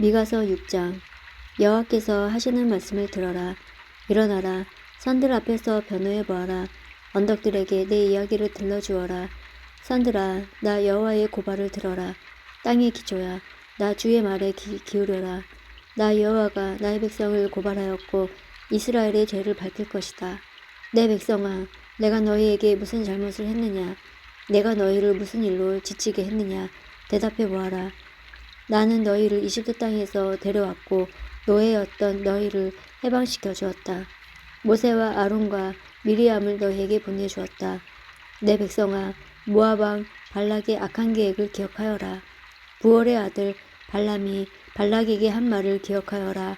미가서 6장. 여호와께서 하시는 말씀을 들어라. 일어나라. 산들 앞에서 변호해 보아라. 언덕들에게 내 이야기를 들려주어라. 산들아 나 여호와의 고발을 들어라. 땅의 기초야. 나 주의 말에 귀 기울여라. 나 여호와가 나의 백성을 고발하였고 이스라엘의 죄를 밝힐 것이다. 내 백성아 내가 너희에게 무슨 잘못을 했느냐? 내가 너희를 무슨 일로 지치게 했느냐? 대답해 보아라 나는 너희를 이집트 땅에서 데려왔고 노예였던 너희를 해방시켜 주었다. 모세와 아론과 미리암을 너희에게 보내주었다. 내 백성아, 왕 발락의 악한 계획을 기억하여라. 부월의 아들 발람이 발락에게 한 말을 기억하여라.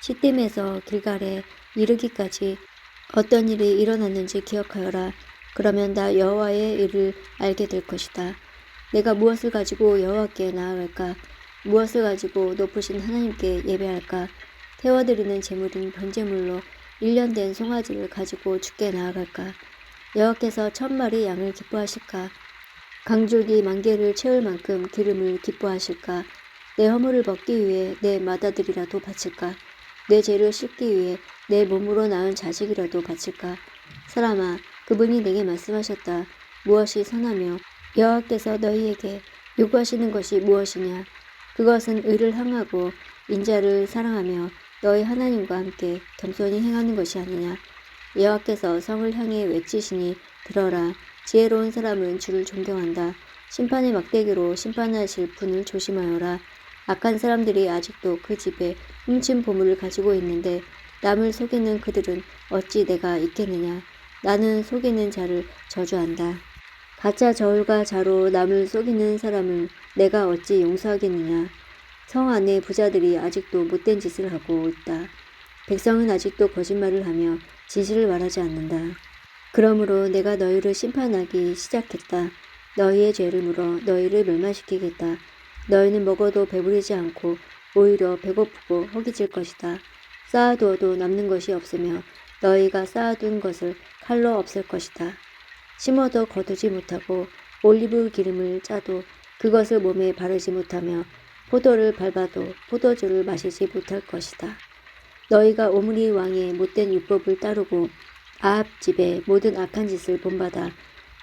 시딤에서 길갈에 이르기까지 어떤 일이 일어났는지 기억하여라. 그러면 나 여호와의 일을 알게 될 것이다. 내가 무엇을 가지고 여호와께 나아갈까? 무엇을 가지고 높으신 하나님께 예배할까? 태워드리는 제물인 번제물로 1년 된 송아지를 가지고 주께 나아갈까? 여호와께서 천 마리 양을 기뻐하실까? 강줄기 만 개를 채울 만큼 기름을 기뻐하실까? 내 허물을 벗기 위해 내 맏아들이라도 바칠까? 내 죄를 씻기 위해 내 몸으로 낳은 자식이라도 바칠까? 사람아, 그분이 내게 말씀하셨다. 무엇이 선하며 여호와께서 너희에게 요구하시는 것이 무엇이냐? 그것은 의를 향하고 인자를 사랑하며 너희 하나님과 함께 겸손히 행하는 것이 아니냐. 여호와께서 성을 향해 외치시니 들어라. 지혜로운 사람은 주를 존경한다. 심판의 막대기로 심판하실 분을 조심하여라. 악한 사람들이 아직도 그 집에 훔친 보물을 가지고 있는데 남을 속이는 그들은 어찌 내가 있겠느냐. 나는 속이는 자를 저주한다. 가짜 저울과 자로 남을 속이는 사람을 내가 어찌 용서하겠느냐. 성 안에 부자들이 아직도 못된 짓을 하고 있다. 백성은 아직도 거짓말을 하며 진실을 말하지 않는다. 그러므로 내가 너희를 심판하기 시작했다. 너희의 죄를 물어 너희를 멸망시키겠다. 너희는 먹어도 배부르지 않고 오히려 배고프고 허기질 것이다. 쌓아두어도 남는 것이 없으며 너희가 쌓아둔 것을 칼로 없앨 것이다. 심어도 거두지 못하고 올리브 기름을 짜도 그것을 몸에 바르지 못하며 포도를 밟아도 포도주를 마시지 못할 것이다. 너희가 오므리 왕의 못된 율법을 따르고 아합 집의 모든 악한 짓을 본받아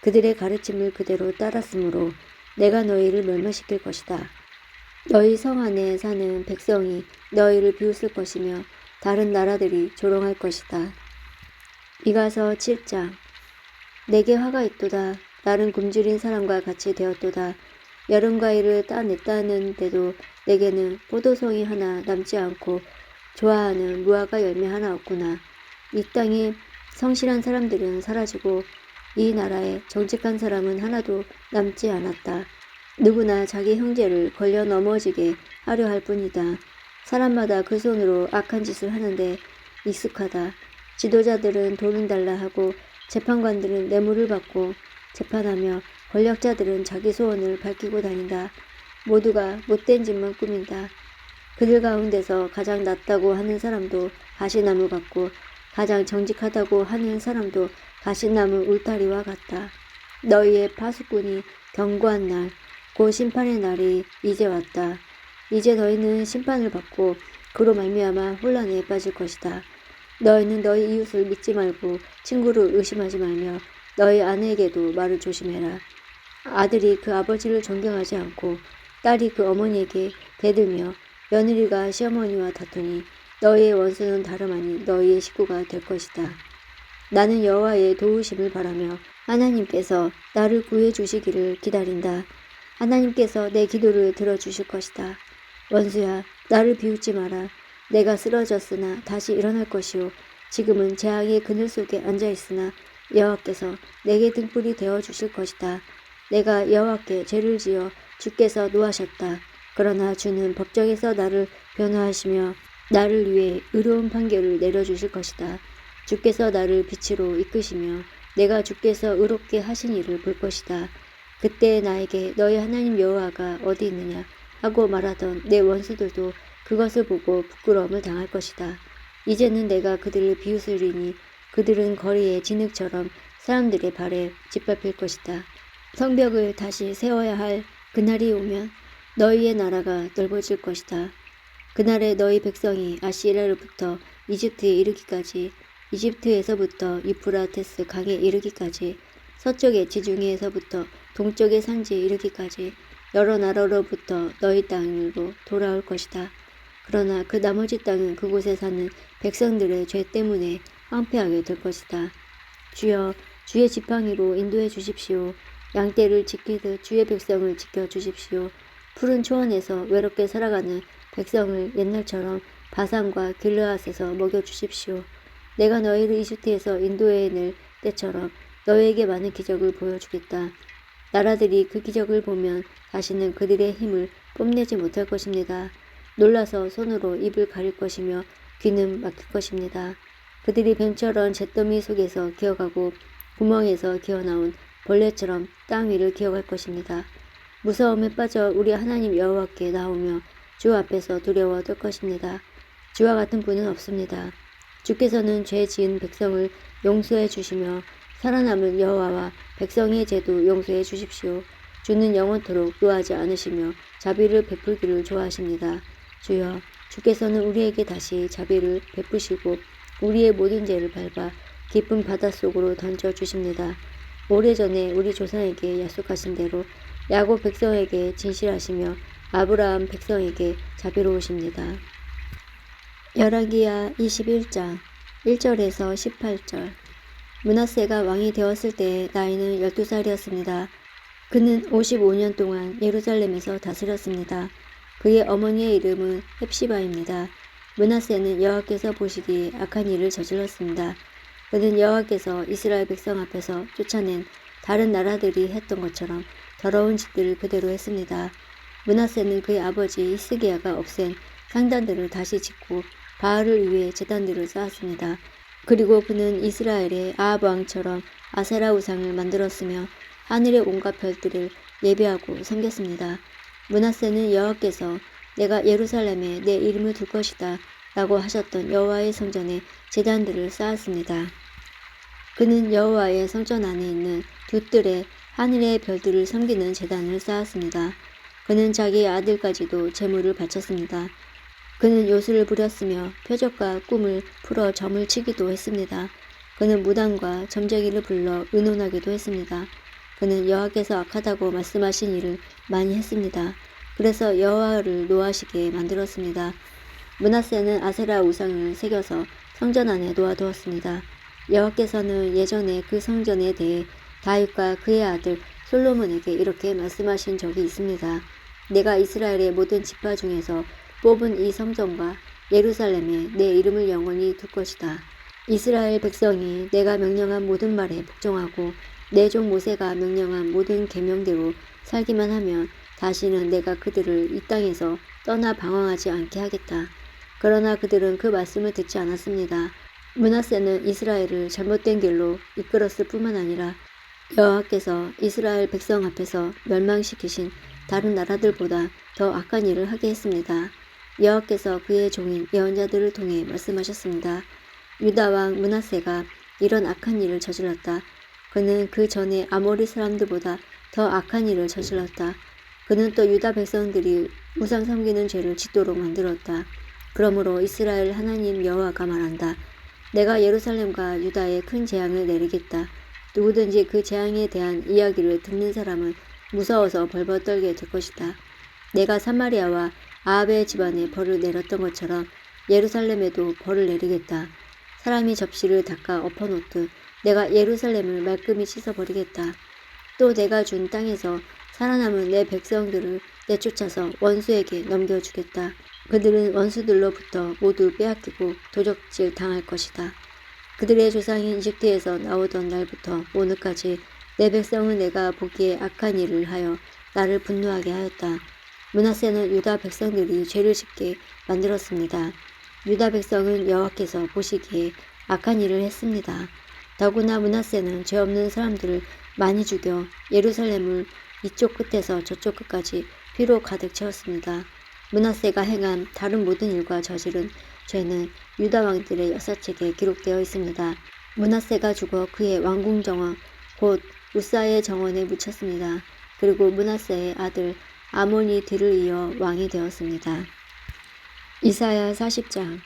그들의 가르침을 그대로 따랐으므로 내가 너희를 멸망시킬 것이다. 너희 성 안에 사는 백성이 너희를 비웃을 것이며 다른 나라들이 조롱할 것이다. 이가서 7장 내게 화가 있도다. 나는 굶주린 사람과 같이 되었도다. 여름 과일을 따냈다는데도 내게는 포도송이 하나 남지 않고 좋아하는 무화과 열매 하나 없구나. 이 땅에 성실한 사람들은 사라지고 이 나라에 정직한 사람은 하나도 남지 않았다. 누구나 자기 형제를 걸려 넘어지게 하려 할 뿐이다. 사람마다 그 손으로 악한 짓을 하는데 익숙하다. 지도자들은 돈을 달라 하고 재판관들은 뇌물을 받고 재판하며 권력자들은 자기 소원을 밝히고 다닌다. 모두가 못된 짓만 꾸민다. 그들 가운데서 가장 낫다고 하는 사람도 가시나무 같고 가장 정직하다고 하는 사람도 가시나무 울타리와 같다. 너희의 파수꾼이 경고한 날, 곧 심판의 날이 이제 왔다. 이제 너희는 심판을 받고 그로 말미암아 혼란에 빠질 것이다. 너희는 너희 이웃을 믿지 말고 친구를 의심하지 말며 너희 아내에게도 말을 조심해라. 아들이 그 아버지를 존경하지 않고 딸이 그 어머니에게 대들며 며느리가 시어머니와 다투니 너희의 원수는 다름 아닌 너희의 식구가 될 것이다. 나는 여호와의 도우심을 바라며 하나님께서 나를 구해 주시기를 기다린다. 하나님께서 내 기도를 들어 주실 것이다. 원수야, 나를 비웃지 마라. 내가 쓰러졌으나 다시 일어날 것이요. 지금은 재앙의 그늘 속에 앉아 있으나 여호와께서 내게 등불이 되어 주실 것이다. 내가 여호와께 죄를 지어 주께서 노하셨다. 그러나 주는 법정에서 나를 변호하시며 나를 위해 의로운 판결을 내려주실 것이다. 주께서 나를 빛으로 이끄시며 내가 주께서 의롭게 하신 일을 볼 것이다. 그때 나에게 너희 하나님 여호와가 어디 있느냐 하고 말하던 내 원수들도 그것을 보고 부끄러움을 당할 것이다. 이제는 내가 그들을 비웃으리니 그들은 거리의 진흙처럼 사람들의 발에 짓밟힐 것이다. 성벽을 다시 세워야 할 그날이 오면 너희의 나라가 넓어질 것이다. 그날에 너희 백성이 아시라로부터 이집트에 이르기까지 이집트에서부터 유프라테스 강에 이르기까지 서쪽의 지중해에서부터 동쪽의 산지에 이르기까지 여러 나라로부터 너희 땅으로 돌아올 것이다. 그러나 그 나머지 땅은 그곳에 사는 백성들의 죄 때문에 황폐하게 될 것이다. 주여 주의 지팡이로 인도해 주십시오. 양떼를 지키듯 주의 백성을 지켜 주십시오. 푸른 초원에서 외롭게 살아가는 백성을 옛날처럼 바산과 길르앗에서 먹여 주십시오. 내가 너희를 이집트에서 인도해 낼 때처럼 너희에게 많은 기적을 보여주겠다. 나라들이 그 기적을 보면 다시는 그들의 힘을 뽐내지 못할 것입니다. 놀라서 손으로 입을 가릴 것이며 귀는 막힐 것입니다. 그들이 뱀처럼 잿더미 속에서 기어가고 구멍에서 기어나온 벌레처럼 땅 위를 기어갈 것입니다. 무서움에 빠져 우리 하나님 여호와께 나오며 주 앞에서 두려워 떨 것입니다. 주와 같은 분은 없습니다. 주께서는 죄 지은 백성을 용서해 주시며 살아남은 여호와와 백성의 죄도 용서해 주십시오. 주는 영원토록 노하지 않으시며 자비를 베풀기를 좋아하십니다. 주여, 주께서는 우리에게 다시 자비를 베푸시고 우리의 모든 죄를 밟아 깊은 바닷속으로 던져 주십니다. 오래전에 우리 조상에게 약속하신 대로 야곱 백성에게 진실하시며 아브라함 백성에게 자비로우십니다. 열왕기야 21장 1절에서 18절 문하세가 왕이 되었을 때 나이는 12살이었습니다. 그는 55년 동안 예루살렘에서 다스렸습니다. 그의 어머니의 이름은 헵시바입니다. 문하세는 여호와께서 보시기에 악한 일을 저질렀습니다. 그는 여호와께서 이스라엘 백성 앞에서 쫓아낸 다른 나라들이 했던 것처럼 더러운 짓들을 그대로 했습니다. 문하세는 그의 아버지 히스기야가 없앤 상단들을 다시 짓고 바알을 위해 제단들을 쌓았습니다. 그리고 그는 이스라엘의 아합 왕처럼 아세라 우상을 만들었으며 하늘의 온갖 별들을 예배하고 섬겼습니다. 문하세는 여호와께서 내가 예루살렘에 내 이름을 둘 것이다 라고 하셨던 여호와의 성전에 제단들을 쌓았습니다. 그는 여호와의 성전 안에 있는 두 뜰에 하늘의 별들을 섬기는 제단을 쌓았습니다. 그는 자기의 아들까지도 제물을 바쳤습니다. 그는 요술을 부렸으며 표적과 꿈을 풀어 점을 치기도 했습니다. 그는 무당과 점쟁이를 불러 의논하기도 했습니다. 그는 여호와께서 악하다고 말씀하신 일을 많이 했습니다. 그래서 여호와를 노하시게 만들었습니다. 문하세는 아세라 우상을 새겨서 성전 안에 놓아두었습니다. 여호와께서는 예전에 그 성전에 대해 다윗과 그의 아들 솔로몬에게 이렇게 말씀하신 적이 있습니다. 내가 이스라엘의 모든 지파 중에서 뽑은 이 성전과 예루살렘에 내 이름을 영원히 둘 것이다. 이스라엘 백성이 내가 명령한 모든 말에 복종하고 내종 모세가 명령한 모든 계명대로 살기만 하면 다시는 내가 그들을 이 땅에서 떠나 방황하지 않게 하겠다. 그러나 그들은 그 말씀을 듣지 않았습니다. 문하세는 이스라엘을 잘못된 길로 이끌었을 뿐만 아니라 여호와께서 이스라엘 백성 앞에서 멸망시키신 다른 나라들보다 더 악한 일을 하게 했습니다. 여호와께서 그의 종인 예언자들을 통해 말씀하셨습니다. 유다 왕 문하세가 이런 악한 일을 저질렀다. 그는 그 전에 아모리 사람들보다 더 악한 일을 저질렀다. 그는 또 유다 백성들이 우상 섬기는 죄를 짓도록 만들었다. 그러므로 이스라엘 하나님 여호와가 말한다. 내가 예루살렘과 유다에 큰 재앙을 내리겠다. 누구든지 그 재앙에 대한 이야기를 듣는 사람은 무서워서 벌벌 떨게 될 것이다. 내가 사마리아와 아합의 집안에 벌을 내렸던 것처럼 예루살렘에도 벌을 내리겠다. 사람이 접시를 닦아 엎어놓듯 내가 예루살렘을 말끔히 씻어버리겠다. 또 내가 준 땅에서 살아남은 내 백성들을 내쫓아서 원수에게 넘겨주겠다. 그들은 원수들로부터 모두 빼앗기고 도적질 당할 것이다. 그들의 조상인 이집트에서 나오던 날부터 오늘까지 내 백성은 내가 보기에 악한 일을 하여 나를 분노하게 하였다. 문하세는 유다 백성들이 죄를 짓게 만들었습니다. 유다 백성은 여호와께서 보시기에 악한 일을 했습니다. 더구나 문하세는 죄 없는 사람들을 많이 죽여 예루살렘을 이쪽 끝에서 저쪽 끝까지 피로 가득 채웠습니다. 문하세가 행한 다른 모든 일과 저지른 죄는 유다 왕들의 역사책에 기록되어 있습니다. 문하세가 죽어 그의 왕궁 정원 곧 우사의 정원에 묻혔습니다. 그리고 문하세의 아들 아몬이 뒤를 이어 왕이 되었습니다. 이사야 40장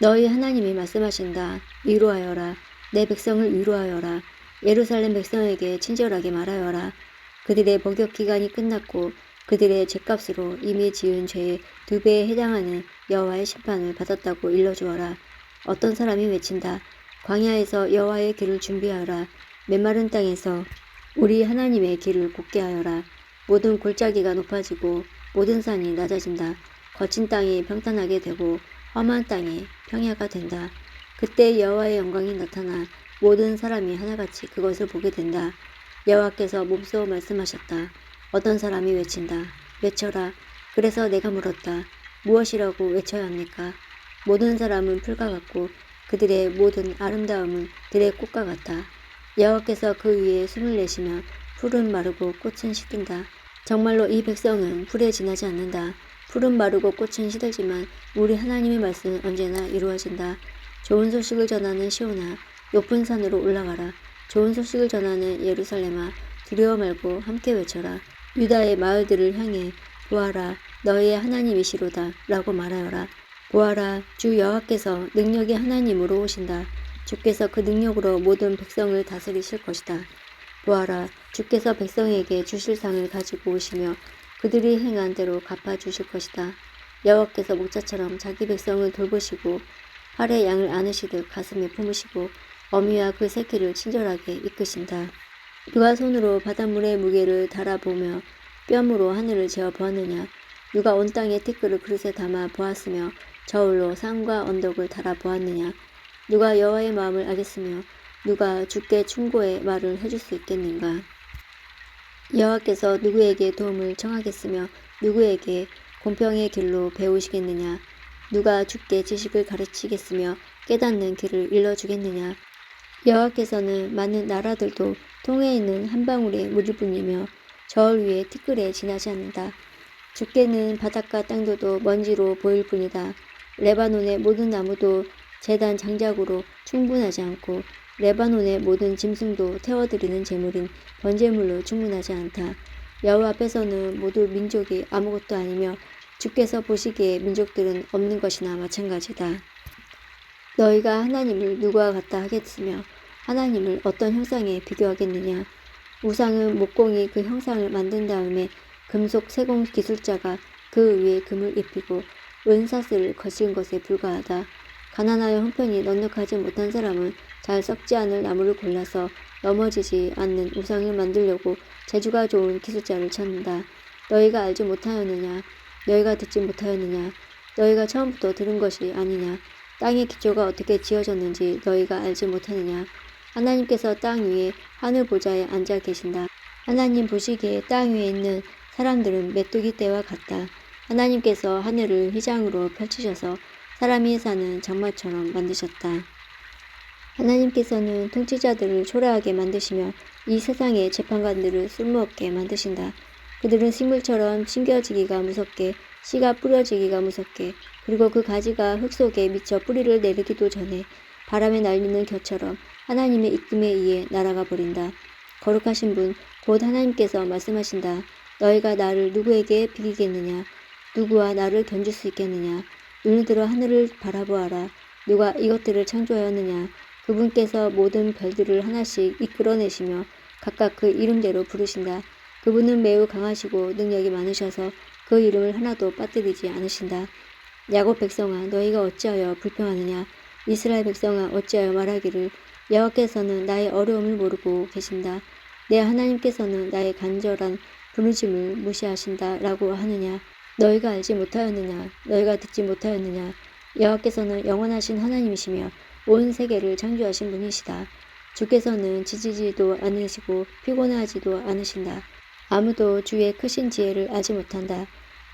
너희 하나님이 말씀하신다. 위로하여라. 내 백성을 위로하여라. 예루살렘 백성에게 친절하게 말하여라. 그들의 복역 기간이 끝났고 그들의 죄값으로 이미 지은 죄의 두 배에 해당하는 여호와의 심판을 받았다고 일러주어라. 어떤 사람이 외친다. 광야에서 여호와의 길을 준비하라. 메마른 땅에서 우리 하나님의 길을 곱게 하여라. 모든 골짜기가 높아지고 모든 산이 낮아진다. 거친 땅이 평탄하게 되고 험한 땅이 평야가 된다. 그때 여호와의 영광이 나타나 모든 사람이 하나같이 그것을 보게 된다. 여호와께서 몸소 말씀하셨다. 어떤 사람이 외친다. 외쳐라. 그래서 내가 물었다. 무엇이라고 외쳐야 합니까? 모든 사람은 풀과 같고 그들의 모든 아름다움은 들의 꽃과 같다. 여호와께서 그 위에 숨을 내쉬며 풀은 마르고 꽃은 시든다. 정말로 이 백성은 풀에 지나지 않는다. 풀은 마르고 꽃은 시들지만 우리 하나님의 말씀은 언제나 이루어진다. 좋은 소식을 전하는 시온아, 높은 산으로 올라가라. 좋은 소식을 전하는 예루살렘아, 두려워 말고 함께 외쳐라. 유다의 마을들을 향해 보아라, 너희의 하나님이시로다. 라고 말하여라. 보아라, 주 여호와께서 능력의 하나님으로 오신다. 주께서 그 능력으로 모든 백성을 다스리실 것이다. 보아라, 주께서 백성에게 주실 상을 가지고 오시며 그들이 행한 대로 갚아주실 것이다. 여호와께서 목자처럼 자기 백성을 돌보시고 팔에 양을 안으시듯 가슴에 품으시고 어미와 그 새끼를 친절하게 이끄신다. 누가 손으로 바닷물의 무게를 달아보며 뼘으로 하늘을 재어 보았느냐? 누가 온 땅의 티끌을 그릇에 담아 보았으며 저울로 산과 언덕을 달아 보았느냐? 누가 여호와의 마음을 알겠으며 누가 주께 충고의 말을 해줄 수 있겠는가? 여호와께서 누구에게 도움을 청하겠으며 누구에게 공평의 길로 배우시겠느냐? 누가 주께 지식을 가르치겠으며 깨닫는 길을 일러주겠느냐? 여호와께서는 많은 나라들도 통해 있는 한 방울의 물일 뿐이며 저울 위에 티끌에 지나지 않는다. 주께는 바닷가 땅도도 먼지로 보일 뿐이다. 레바논의 모든 나무도 재단 장작으로 충분하지 않고 레바논의 모든 짐승도 태워드리는 제물인 번제물로 충분하지 않다. 여호와 앞에서는 모두 민족이 아무것도 아니며 주께서 보시기에 민족들은 없는 것이나 마찬가지다. 너희가 하나님을 누구와 같다 하겠으며 하나님을 어떤 형상에 비교하겠느냐? 우상은 목공이 그 형상을 만든 다음에 금속 세공 기술자가 그 위에 금을 입히고 은사슬을 거친 것에 불과하다. 가난하여 형편이 넉넉하지 못한 사람은 잘 썩지 않을 나무를 골라서 넘어지지 않는 우상을 만들려고 재주가 좋은 기술자를 찾는다. 너희가 알지 못하였느냐? 너희가 듣지 못하였느냐? 너희가 처음부터 들은 것이 아니냐? 땅의 기초가 어떻게 지어졌는지 너희가 알지 못하느냐? 하나님께서 땅 위에 하늘 보좌에 앉아 계신다. 하나님 보시기에 땅 위에 있는 사람들은 메뚜기 떼와 같다. 하나님께서 하늘을 휘장으로 펼치셔서 사람이 사는 장마처럼 만드셨다. 하나님께서는 통치자들을 초라하게 만드시며 이 세상의 재판관들을 쓸모없게 만드신다. 그들은 식물처럼 심겨지기가 무섭게 씨가 뿌려지기가 무섭게 그리고 그 가지가 흙 속에 미쳐 뿌리를 내리기도 전에 바람에 날리는 겨처럼 하나님의 이쁨에 의해 날아가 버린다. 거룩하신 분, 곧 하나님께서 말씀하신다. 너희가 나를 누구에게 비기겠느냐? 누구와 나를 견줄 수 있겠느냐? 눈을 들어 하늘을 바라보아라. 누가 이것들을 창조하였느냐? 그분께서 모든 별들을 하나씩 이끌어내시며 각각 그 이름대로 부르신다. 그분은 매우 강하시고 능력이 많으셔서 그 이름을 하나도 빠뜨리지 않으신다. 야곱 백성아 너희가 어찌하여 불평하느냐 이스라엘 백성아 어찌하여 말하기를 여호와께서는 나의 어려움을 모르고 계신다. 내 하나님께서는 나의 간절한 부르짐을 무시하신다 라고 하느냐 너희가 알지 못하였느냐 너희가 듣지 못하였느냐 여호와께서는 영원하신 하나님이시며 온 세계를 창조하신 분이시다. 주께서는 지치지도 않으시고 피곤하지도 않으신다. 아무도 주의 크신 지혜를 알지 못한다.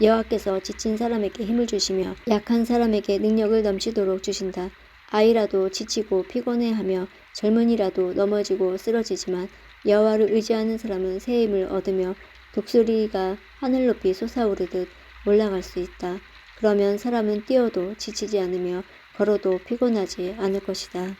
여호와께서 지친 사람에게 힘을 주시며 약한 사람에게 능력을 넘치도록 주신다. 아이라도 지치고 피곤해하며 젊은이라도 넘어지고 쓰러지지만 여호와를 의지하는 사람은 새 힘을 얻으며 독수리가 하늘 높이 솟아오르듯 올라갈 수 있다. 그러면 사람은 뛰어도 지치지 않으며 걸어도 피곤하지 않을 것이다.